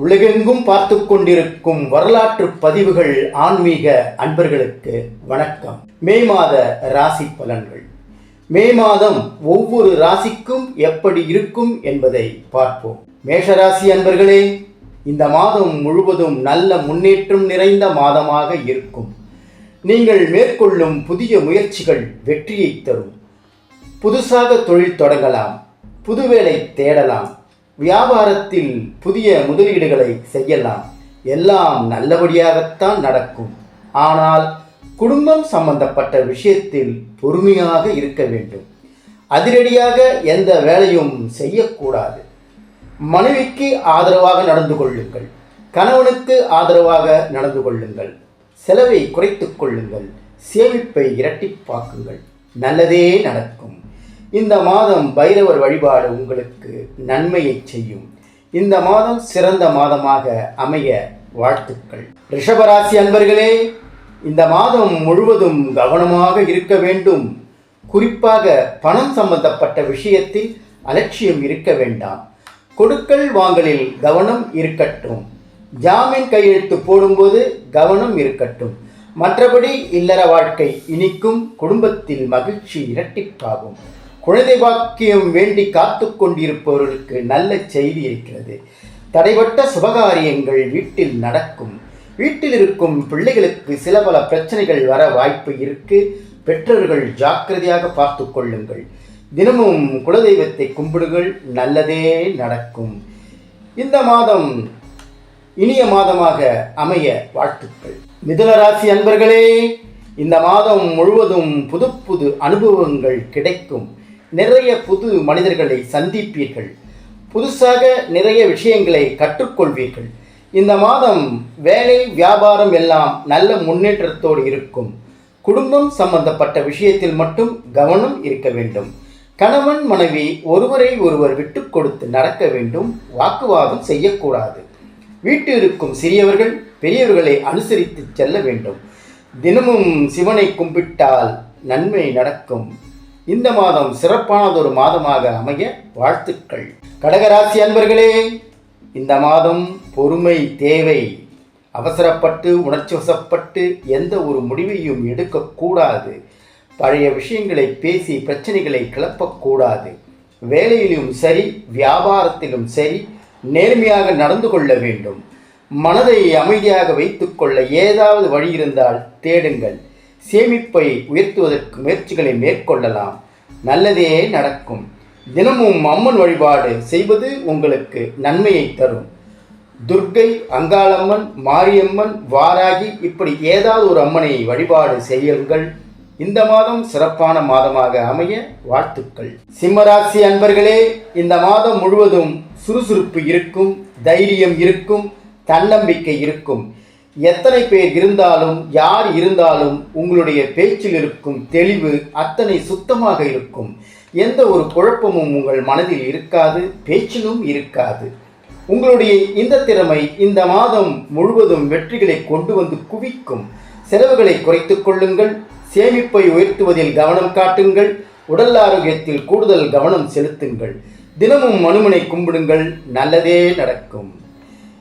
உலகெங்கும் பார்த்து கொண்டிருக்கும் வரலாற்று பதிவுகள் ஆன்மீக அன்பர்களுக்கு வணக்கம். மே மாத ராசி பலன்கள். மே மாதம் ஒவ்வொரு ராசிக்கும் எப்படி இருக்கும் என்பதை பார்ப்போம். மேஷராசி அன்பர்களே இந்த மாதம் முழுவதும் நல்ல முன்னேற்றம் நிறைந்த மாதமாக இருக்கும். நீங்கள் மேற்கொள்ளும் புதிய முயற்சிகள் வெற்றியை தரும். புதுசாக தொழில் தொடங்கலாம். புது வேலை தேடலாம். வியாபாரத்தில் புதிய முதலீடுகளை செய்யலாம். எல்லாம் நல்லபடியாகத்தான் நடக்கும். ஆனால் குடும்பம் சம்பந்தப்பட்ட விஷயத்தில் பொறுமையாக இருக்க வேண்டும். அதிரடியாக எந்த வேலையும் செய்யக்கூடாது. மனைவிக்கு ஆதரவாக நடந்து கொள்ளுங்கள். கணவனுக்கு ஆதரவாக நடந்து கொள்ளுங்கள். செலவை குறைத்து கொள்ளுங்கள். சேமிப்பை இரட்டிப்பாக்குங்கள். நல்லதே நடக்கும். இந்த மாதம் பைரவர் வழிபாடு உங்களுக்கு நன்மையை செய்யும். இந்த மாதம் சிறந்த மாதமாக அமைய வாழ்த்துக்கள். ரிஷபராசி அன்பர்களே இந்த மாதம் முழுவதும் கவனமாக இருக்க வேண்டும். குறிப்பாக பணம் சம்பந்தப்பட்ட விஷயத்தில் அலட்சியம் இருக்க வேண்டாம். கொடுக்கல் வாங்கலில் கவனம் இருக்கட்டும். ஜாமீன் கையெழுத்து போடும்போது கவனம் இருக்கட்டும். மற்றபடி இல்லற வாழ்க்கை இனிக்கும் குடும்பத்தில் மகிழ்ச்சி இரட்டிப்பாகும். குழந்தை பாக்கியம் வேண்டி காத்து கொண்டிருப்பவர்களுக்கு நல்ல செய்தி இருக்கிறது. தடைபட்ட சுபகாரியங்கள் வீட்டில் நடக்கும். வீட்டில் இருக்கும் பிள்ளைகளுக்கு சில பல பிரச்சனைகள் வர வாய்ப்பு இருக்கு. பெற்றோர்கள் ஜாக்கிரதையாக பார்த்து கொள்ளுங்கள். தினமும் குலதெய்வத்தை கும்பிடுங்கள். நல்லதே நடக்கும். இந்த மாதம் இனிய மாதமாக அமைய வாழ்த்துக்கள். மிதுனராசி அன்பர்களே இந்த மாதம் முழுவதும் புது புது அனுபவங்கள் கிடைக்கும். நிறைய புது மனிதர்களை சந்திப்பீர்கள். புதுசாக நிறைய விஷயங்களை கற்றுக்கொள்வீர்கள். இந்த மாதம் வேலை வியாபாரம் எல்லாம் நல்ல முன்னேற்றத்தோடு இருக்கும். குடும்பம் சம்பந்தப்பட்ட விஷயத்தில் மட்டும் கவனம் இருக்க வேண்டும். கணவன் மனைவி ஒருவரை ஒருவர் விட்டு கொடுத்து நடக்க வேண்டும். வாக்குவாதம் செய்யக்கூடாது. வீட்டில் இருக்கும் சிறியவர்கள் பெரியவர்களை அனுசரித்து செல்ல வேண்டும். தினமும் சிவனை கும்பிட்டால் நன்மை நடக்கும். இந்த மாதம் சிறப்பானதொரு மாதமாக அமைய வாழ்த்துக்கள். கடகராசி அன்பர்களே இந்த மாதம் பொறுமை தேவை அவசரப்பட்டு உணர்ச்சி வசப்பட்டு எந்த ஒரு முடிவையும் எடுக்கக்கூடாது. பழைய விஷயங்களை பேசி பிரச்சனைகளை கிளப்பக்கூடாது. வேலையிலும் சரி வியாபாரத்திலும் சரி நேர்மையாக நடந்து கொள்ள வேண்டும். மனதை அமைதியாக வைத்துக்கொள்ள ஏதாவது வழி இருந்தால் தேடுங்கள். சேமிப்பை உயர்த்துவதற்கு முயற்சிகளை மேற்கொள்ளலாம். நல்லதே நடக்கும். தினமும் அம்மன் வழிபாடு செய்வது உங்களுக்கு நன்மையை தரும். துர்க்கை அங்காளம்மன் மாரியம்மன் வாராகி இப்படி ஏதாவது ஒரு அம்மனை வழிபாடு செய்யுங்கள். இந்த மாதம் சிறப்பான மாதமாக அமைய வாழ்த்துக்கள். சிம்மராசி அன்பர்களே இந்த மாதம் முழுவதும் சுறுசுறுப்பு இருக்கும் தைரியம் இருக்கும் தன்னம்பிக்கை இருக்கும். எத்தனை பேர் இருந்தாலும் யார் இருந்தாலும் உங்களுடைய பேச்சில் இருக்கும் தெளிவு அத்தனை சுத்தமாக இருக்கும். எந்த ஒரு குழப்பமும் உங்கள் மனதில் இருக்காது பேச்சிலும் இருக்காது. உங்களுடைய இந்த திறமை இந்த மாதம் முழுவதும் வெற்றிகளை கொண்டு வந்து குவிக்கும். செலவுகளை குறைத்துக் கொள்ளுங்கள் சேமிப்பை உயர்த்துவதில் கவனம் காட்டுங்கள் உடல் ஆரோக்கியத்தில் கூடுதல் கவனம் செலுத்துங்கள். தினமும் மனுமனை கும்பிடுங்கள் நல்லதே நடக்கும்.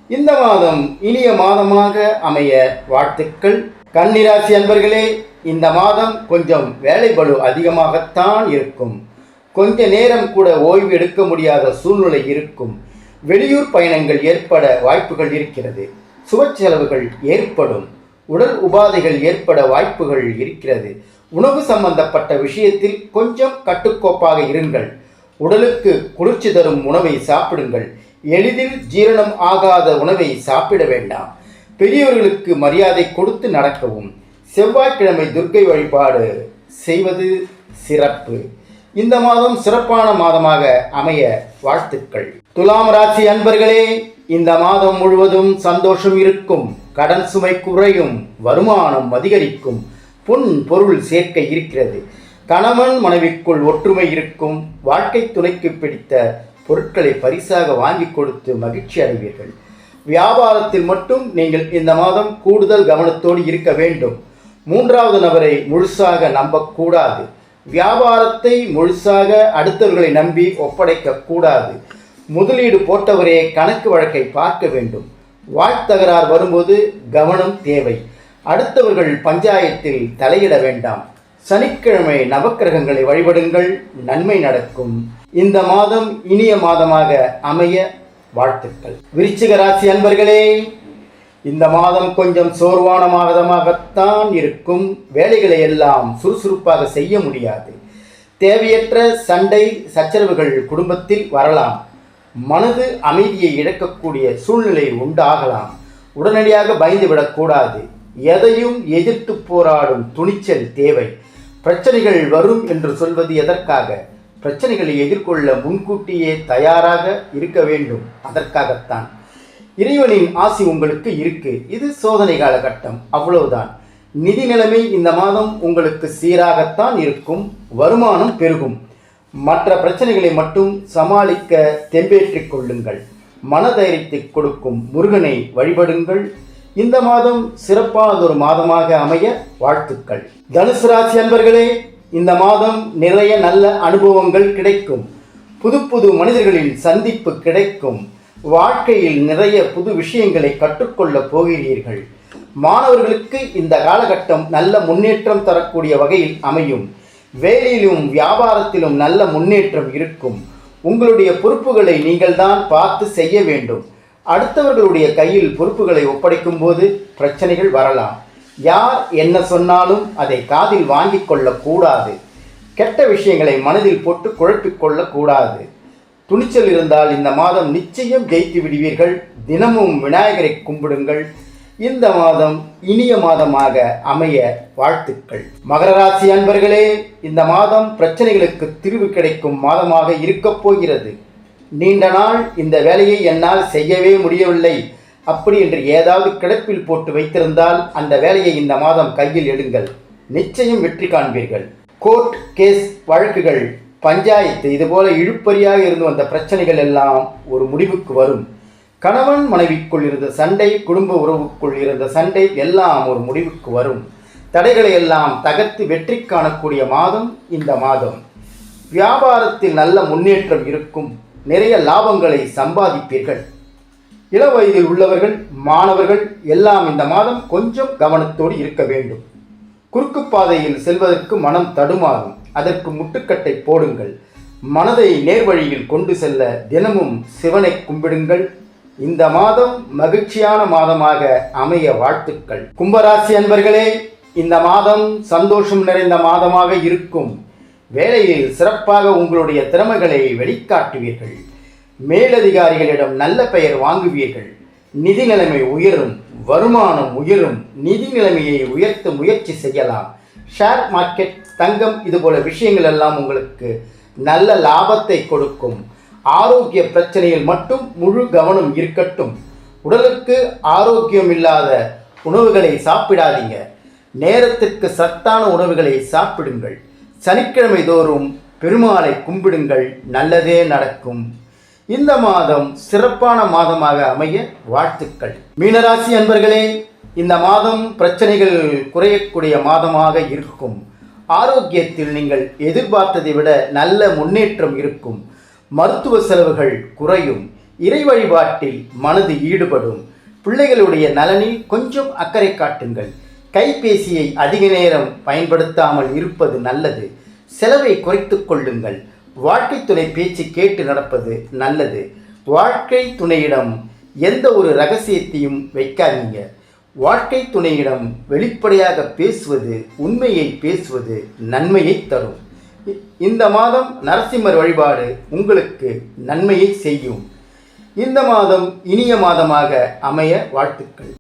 இந்த மாதம் இனிய மாதமாக அமைய வாழ்த்துக்கள். கன்னிராசி அன்பர்களே இந்த மாதம் கொஞ்சம் வேலை அதிகமாகத்தான் இருக்கும். கொஞ்ச நேரம் கூட ஓய்வு எடுக்க முடியாத சூழ்நிலை இருக்கும். வெளியூர் பயணங்கள் ஏற்பட வாய்ப்புகள் இருக்கிறது. சுப செலவுகள் ஏற்படும். உடல் உபாதைகள் ஏற்பட வாய்ப்புகள் இருக்கிறது. உணவு சம்பந்தப்பட்ட விஷயத்தில் கொஞ்சம் கட்டுக்கோப்பாக இருங்கள். உடலுக்கு குளிர்ச்சி தரும் உணவை சாப்பிடுங்கள். எளிதில் ஜீரணம் ஆகாத உணவை சாப்பிட வேண்டாம். பெரியவர்களுக்கு மரியாதை கொடுத்து நடக்கவும். செவ்வாய்க்கிழமை துர்க்கை வழிபாடு செய்வது சிறப்பு. இந்த மாதம் சிறப்பான மாதமாக அமைய வாழ்த்துக்கள். துலாம் ராசி அன்பர்களே இந்த மாதம் முழுவதும் சந்தோஷம் இருக்கும். கடன் சுமை குறையும். வருமானம் அதிகரிக்கும். பொன் பொருள் சேர்க்கை இருக்கிறது. கணவன் மனைவிக்குள் ஒற்றுமை இருக்கும். வாழ்க்கை துணைக்கு பிடித்த பொருட்களை பரிசாக வாங்கி கொடுத்து மகிழ்ச்சி அடைவீர்கள். வியாபாரத்தில் மட்டும் நீங்கள் இந்த மாதம் கூடுதல் கவனத்தோடு இருக்க வேண்டும். மூன்றாவது நபரை முழுசாக நம்பக்கூடாது. வியாபாரத்தை முழுசாக அடுத்தவர்களை நம்பி ஒப்படைக்க கூடாது முதலீடு போட்டவரே கணக்கு வழக்கை பார்க்க வேண்டும். வாழ்த்தகரார் வரும்போது கவனம் தேவை. அடுத்தவர்கள் பஞ்சாயத்தில் தலையிட வேண்டாம். சனிக்கிழமை நவக்கிரகங்களை வழிபடுங்கள். நன்மை நடக்கும். இந்த மாதம் இனிய மாதமாக அமைய வாழ்த்துக்கள். விருச்சிக ராசி அன்பர்களே இந்த மாதம் கொஞ்சம் சோர்வான மாதமாகத்தான் இருக்கும். வேலைகளை எல்லாம் சுறுசுறுப்பாக செய்ய முடியாது. தேவையற்ற சண்டை சச்சரவுகள் குடும்பத்தில் வரலாம். மனது அமைதியை இழக்கக்கூடிய சூழ்நிலை உண்டாகலாம். உடனடியாக பயந்துவிடக்கூடாது எதையும் எதிர்த்து போராடும் துணிச்சல் தேவை. பிரச்சனைகள் வரும் என்று சொல்வது எதற்காக? பிரச்சனைகளை எதிர்கொள்ள முன்கூட்டியே தயாராக இருக்க வேண்டும். அதற்காகத்தான். இறைவனின் ஆசி உங்களுக்கு இருக்கு. இது சோதனை காலகட்டம் அவ்வளவுதான். நிதி நிலைமை இந்த மாதம் உங்களுக்கு சீராகத்தான் இருக்கும். வருமானம் பெருகும். மற்ற பிரச்சனைகளை மட்டும் சமாளிக்க தெம்பேற்றிக் கொள்ளுங்கள். மனதைரியத்தை கொடுக்கும் முருகனை வழிபடுங்கள். இந்த மாதம் சிறப்பானதொரு மாதமாக அமைய வாழ்த்துக்கள். தனுசு ராசி அன்பர்களே இந்த மாதம் நிறைய நல்ல அனுபவங்கள் கிடைக்கும். புது புது மனிதர்களின் சந்திப்பு கிடைக்கும். வாழ்க்கையில் நிறைய புது விஷயங்களை கற்றுக்கொள்ளப் போகிறீர்கள். மாணவர்களுக்கு இந்த காலகட்டம் நல்ல முன்னேற்றம் தரக்கூடிய வகையில் அமையும். வேலையிலும் வியாபாரத்திலும் நல்ல முன்னேற்றம் இருக்கும். உங்களுடைய பொறுப்புகளை நீங்கள் தான் பார்த்து செய்ய வேண்டும். அடுத்தவர்களுடைய கையில் பொறுப்புகளை ஒப்படைக்கும் போது பிரச்சனைகள் வரலாம். யார் என்ன சொன்னாலும் அதை காதில் வாங்கிக் கொள்ளக்கூடாது கெட்ட விஷயங்களை மனதில் போட்டு குழப்பிக் கொள்ளக்கூடாது துணிச்சல் இருந்தால் இந்த மாதம் நிச்சயம் ஜெயித்து விடுவீர்கள். தினமும் விநாயகரை கும்பிடுங்கள். இந்த மாதம் இனிய மாதமாக அமைய வாழ்த்துக்கள். மகர ராசி அன்பர்களே இந்த மாதம் பிரச்சனைகளுக்கு தீர்வு கிடைக்கும் மாதமாக இருக்கப் போகிறது. நீண்ட நாள் இந்த வேலையை என்னால் செய்யவே முடியவில்லை. அப்படி என்று ஏதாவது கிடப்பில் போட்டு வைத்திருந்தால் அந்த வேலையை இந்த மாதம் கையில் எடுங்கள். நிச்சயம் வெற்றி காண்பீர்கள். கோர்ட் கேஸ் வழக்குகள் பஞ்சாயத்து இதுபோல இழுப்பறியாக இருந்து வந்த பிரச்சனைகள் எல்லாம் ஒரு முடிவுக்கு வரும். கணவன் மனைவிக்குள் இருந்த சண்டை குடும்ப உறவுக்குள் இருந்த சண்டை எல்லாம் ஒரு முடிவுக்கு வரும். தடைகளை எல்லாம் தகர்த்து வெற்றி காணக்கூடிய மாதம் இந்த மாதம். வியாபாரத்தில் நல்ல முன்னேற்றம் இருக்கும். நிறைய லாபங்களை சம்பாதிப்பீர்கள். இள வயதில் உள்ளவர்கள் மாணவர்கள் எல்லாம் இந்த மாதம் கொஞ்சம் கவனத்தோடு இருக்க வேண்டும். குறுக்கு பாதையில் செல்வதற்கு மனம் தடுமாறும். அதற்கு முட்டுக்கட்டை போடுங்கள். மனதை நேர்வழியில் கொண்டு செல்ல தினமும் சிவனை கும்பிடுங்கள். இந்த மாதம் மகிழ்ச்சியான மாதமாக அமைய வாழ்த்துக்கள். கும்பராசி அன்பர்களே இந்த மாதம் சந்தோஷம் நிறைந்த மாதமாக இருக்கும். வேலையில் சிறப்பாக உங்களுடைய திறமைகளை வெளிக்காட்டுவீர்கள். மேலதிகாரிகளிடம் நல்ல பெயர் வாங்குவீர்கள். நிதி நிலைமை உயரும் வருமானம் உயரும் நிதி நிலைமையை உயர்த்த முயற்சி செய்யலாம். ஷேர் மார்க்கெட் தங்கம் இதுபோல விஷயங்கள் எல்லாம் உங்களுக்கு நல்ல லாபத்தை கொடுக்கும். ஆரோக்கிய பிரச்சனையில் மட்டும் முழு கவனம் இருக்கட்டும். உடலுக்கு ஆரோக்கியம் இல்லாத உணவுகளை சாப்பிடாதீங்க. நேரத்திற்கு சத்தான உணவுகளை சாப்பிடுங்கள். சனிக்கிழமை தோறும் பெருமாளை கும்பிடுங்கள். நல்லதே நடக்கும். இந்த மாதம் சிறப்பான மாதமாக அமைய வாழ்த்துக்கள். மீனராசி அன்பர்களே இந்த மாதம் பிரச்சனைகள் குறையக்கூடிய மாதமாக இருக்கும். ஆரோக்கியத்தில் நீங்கள் எதிர்பார்த்ததை விட நல்ல முன்னேற்றம் இருக்கும். மருத்துவ செலவுகள் குறையும். இறை வழிபாட்டில் மனது ஈடுபடும். பிள்ளைகளுடைய நலனில் கொஞ்சம் அக்கறை காட்டுங்கள். கைபேசியை அதிக நேரம் பயன்படுத்தாமல் இருப்பது நல்லது. செலவை குறைத்து கொள்ளுங்கள். வாழ்க்கை துணை பேச்சு கேட்டு நடப்பது நல்லது. வாழ்க்கை துணையிடம் எந்த ஒரு ரகசியத்தையும் வைக்காதீங்க. வாழ்க்கை துணையிடம் வெளிப்படையாக பேசுவது உண்மையை பேசுவது நன்மையை தரும். இந்த மாதம் நரசிம்மர் வழிபாடு உங்களுக்கு நன்மையை செய்யும். இந்த மாதம் இனிய மாதமாக அமைய வாழ்த்துக்கள்.